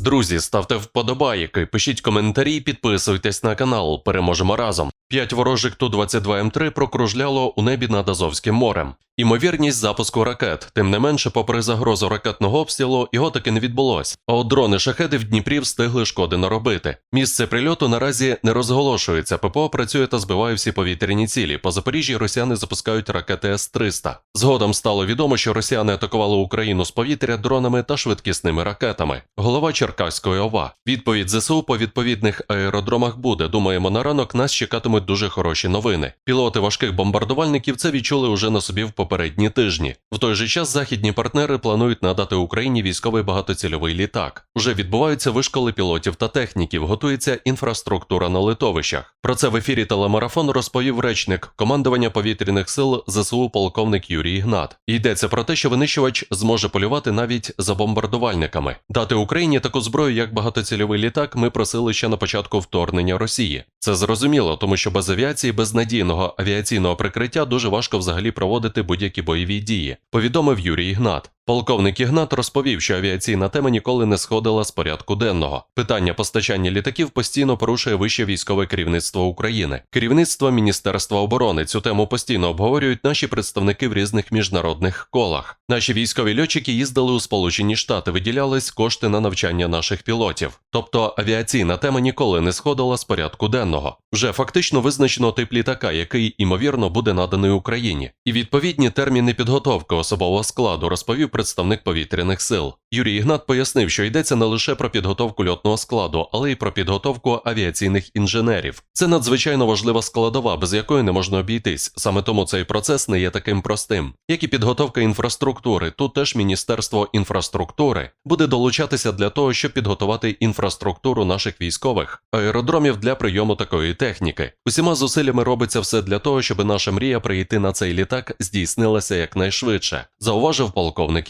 Друзі, ставте вподобайки, пишіть коментарі, підписуйтесь на канал. Переможемо разом. П'ять ворожих Ту-22М3 прокружляло у небі над Азовським морем. Імовірність запуску ракет, тим не менше, попри загрозу ракетного обстрілу, його таки не відбулось. А от дрони шахеди в Дніпрі встигли шкоди наробити. Місце прильоту наразі не розголошується. ППО працює та збиває всі повітряні цілі. По Запоріжжі росіяни запускають ракети С-300. Згодом стало відомо, що росіяни атакували Україну з повітря дронами та швидкісними ракетами. Голова Черкаської ОВА. Відповідь ЗСУ по відповідних аеродромах буде. Думаємо, на ранок нас чекатимуть дуже хороші новини. Пілоти важких бомбардувальників це відчули уже на собі в попередні тижні. В той же час західні партнери планують надати Україні військовий багатоцільовий літак. Уже відбуваються вишколи пілотів та техніків, готується інфраструктура на литовищах. Про це в ефірі телемарафон розповів речник командування повітряних сил ЗСУ полковник Юрій Ігнат. Йдеться про те, що винищувач зможе полювати навіть за бомбардувальниками. Дати Україні таку зброю, як багатоцільовий літак, ми просили ще на початку вторгнення Росії. Це зрозуміло, тому що без авіації, без надійного авіаційного прикриття дуже важко взагалі проводити будь-які бойові дії, повідомив Юрій Ігнат. Полковник Ігнат розповів, що авіаційна тема ніколи не сходила з порядку денного. Питання постачання літаків постійно порушує вище військове керівництво України. Керівництво Міністерства оборони цю тему постійно обговорюють наші представники в різних міжнародних колах. Наші військові льотчики їздили у Сполучені Штати, виділялись кошти на навчання наших пілотів. Тобто авіаційна тема ніколи не сходила з порядку денного. Вже фактично визначено тип літака, який імовірно буде наданий Україні, і відповідні терміни підготовки особового складу розповів представник повітряних сил. Юрій Ігнат пояснив, що йдеться не лише про підготовку льотного складу, але й про підготовку авіаційних інженерів. Це надзвичайно важлива складова, без якої не можна обійтись. Саме тому цей процес не є таким простим, як і підготовка інфраструктури. Тут теж Міністерство інфраструктури буде долучатися для того, щоб підготувати інфраструктуру наших військових аеродромів для прийому такої техніки. Усіма зусиллями робиться все для того, щоб наша мрія прийти на цей літак здійснилася якнайшвидше, зауважив полковник